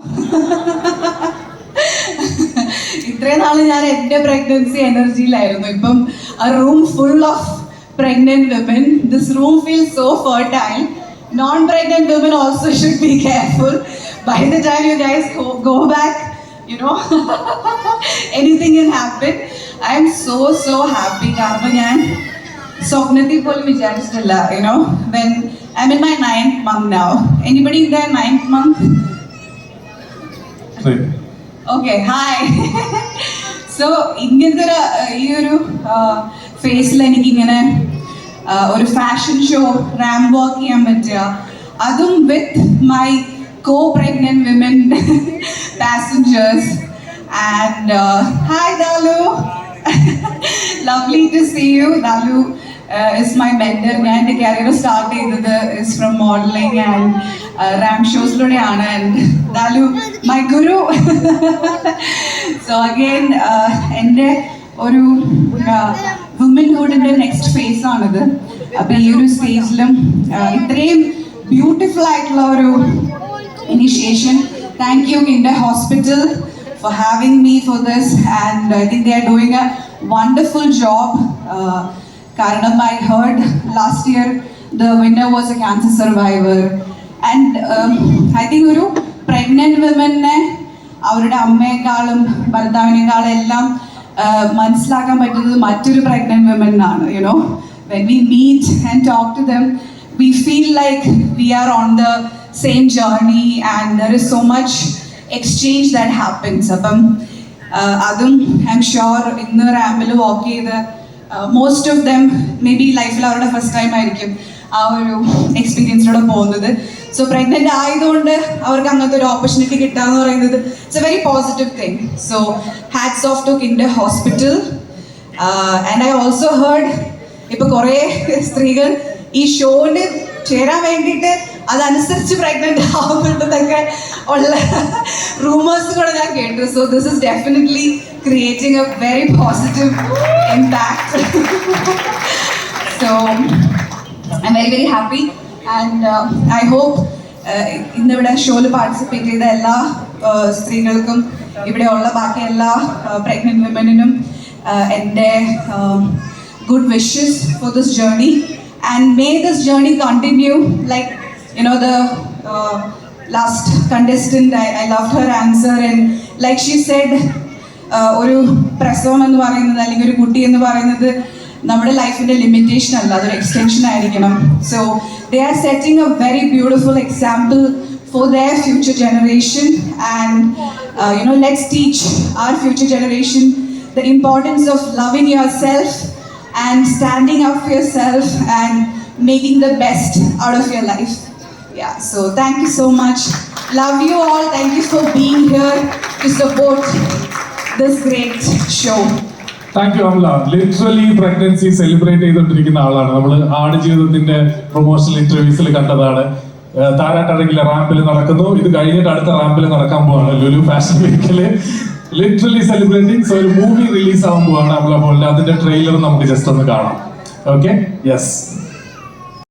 ഇത്രയും നാള് ഞാൻ എൻ്റെ പ്രഗ്നൻസി എനർജിയിലായിരുന്നു ഇപ്പം a room full of pregnant women this room feels so fertile non-pregnant women also should be careful by the time you guys go, go back you know anything can happen i am so so happy കാരണം ഞാൻ സ്വപ്നത്തിൽ പോലും വിചാരിച്ചിട്ടില്ല you know when I mean my ninth month now anybody in the ninth month okay hi so ഇങ്ങനത്തെ ഒരു uh, ഈ ഒരു ഫേസിൽ എനിക്കിങ്ങനെ uh, ഒരു ഫാഷൻ ഷോ റാം വാക്ക് ചെയ്യാൻ പറ്റുക അതും with my co pregnant women passengers and hi Dalu lovely to see you Dalu is my mentor ഞാൻ എന്റെ കരിയർ സ്റ്റാർട്ട് ചെയ്തത് is from modelling and ramp ഷോസിലൂടെയാണ് and Dalu my guru so again എന്റെ ഒരു വുമൻഹുഡിന്റെ next face ആണിത്. അപ്പം ഈ ഒരു സ്റ്റേജിലും ഇത്രയും ബ്യൂട്ടിഫുൾ ആയിട്ടുള്ള ഒരു initiation thank you Kinder hospital for having me for this. And I think they are doing a wonderful job. Uh, Karanam, I heard last year the winner was a cancer survivor and um, I think ഒരു pregnant women-നെ അവരുടെ അമ്മയെക്കാളും ഭർത്താവിനേക്കാളും എല്ലാം uh, മനസ്സിലാക്കാൻ പറ്റുന്നത് മറ്റൊരു pregnant women ആണ് you know when we meet and talk to them we feel like we are on the same journey and there is so much exchange that happens അപ്പം ആഹ് അതും ഐ എം ഷുവർ ഇന്ന് റാമ്പിൽ walk ചെയ്ത് most of them may be ലൈഫിൽ അവരുടെ first time ആയിരിക്കും ആ ഒരു എക്സ്പീരിയൻസിലൂടെ പോകുന്നത്. സോ പ്രഗ്നന്റ് ആയതുകൊണ്ട് അവർക്ക് അങ്ങനത്തെ ഒരു ഓപ്പർച്യൂണിറ്റി കിട്ടുക എന്ന് പറയുന്നത് it's a very positive thing so hats off to Kinder hospital and I also heard ഇപ്പൊ കുറേ സ്ത്രീകൾ ഈ ഷോയിൽ ചേരാൻ വേണ്ടിയിട്ട് അതനുസരിച്ച് പ്രഗ്നന്റ് ആവുന്നുണ്ടെന്നൊക്കെ ഉള്ള റൂമേഴ്സ് കൂടെ ഞാൻ കേട്ടു. So this is definitely creating a very positive impact so I am very very happy and I hope uh, ഇന്നിവിടെ ഷോയിൽ പാർട്ടിസിപ്പേറ്റ് ചെയ്ത എല്ലാ സ്ത്രീകൾക്കും സ്ത്രീകൾക്കും ഇവിടെയുള്ള ബാക്കി എല്ലാ പ്രഗ്നന്റ് വിമനിനും എന്റെ good wishes for this journey. and may this journey continue like you know the uh, last contestant I, I loved her answer and like she said uh, ഒരു പ്രസവം എന്ന് പറയുന്നത് അല്ലെങ്കിൽ ഒരു കുട്ടി എന്ന് പറയുന്നത് നമ്മുടെ ലൈഫിന്റെ ലിമിറ്റേഷൻ അല്ല അതൊരു എക്സ്റ്റൻഷൻ ആയിരിക്കണം so they are setting a very beautiful example for their future generation and uh, you know let's teach our future generation the importance of loving yourself and standing up for yourself and making the best out of your life. Yeah so thank you so much. Love you all. Thank you for being here to support this great show. Thank you Amala literally pregnancy celebrate ചെയ്തുകൊണ്ടിരിക്കുന്ന ആളാണ്. നമ്മൾ ആട് ജീവിതത്തിന്റെ promotional ഇന്റർവ്യൂസിൽ കണ്ടതാണ്. താരാട്ടാണെങ്കിൽ റാമ്പിൽ നടക്കുന്നു. ഇത് കഴിഞ്ഞിട്ട് അടുത്ത റാമ്പിൽ നടക്കാൻ പോവാണ്. ലുലു ഫാഷൻ വീക്കിൽ ലിറ്ററലി സെലിബ്രേറ്റിംഗ് സോ ഒരു മൂവി റിലീസ് ആകുമ്പോഴാണ് നമ്മളെ പോലെ അതിന്റെ ട്രെയിലർ നമുക്ക് ജസ്റ്റ് ഒന്ന് കാണാം. Okay yes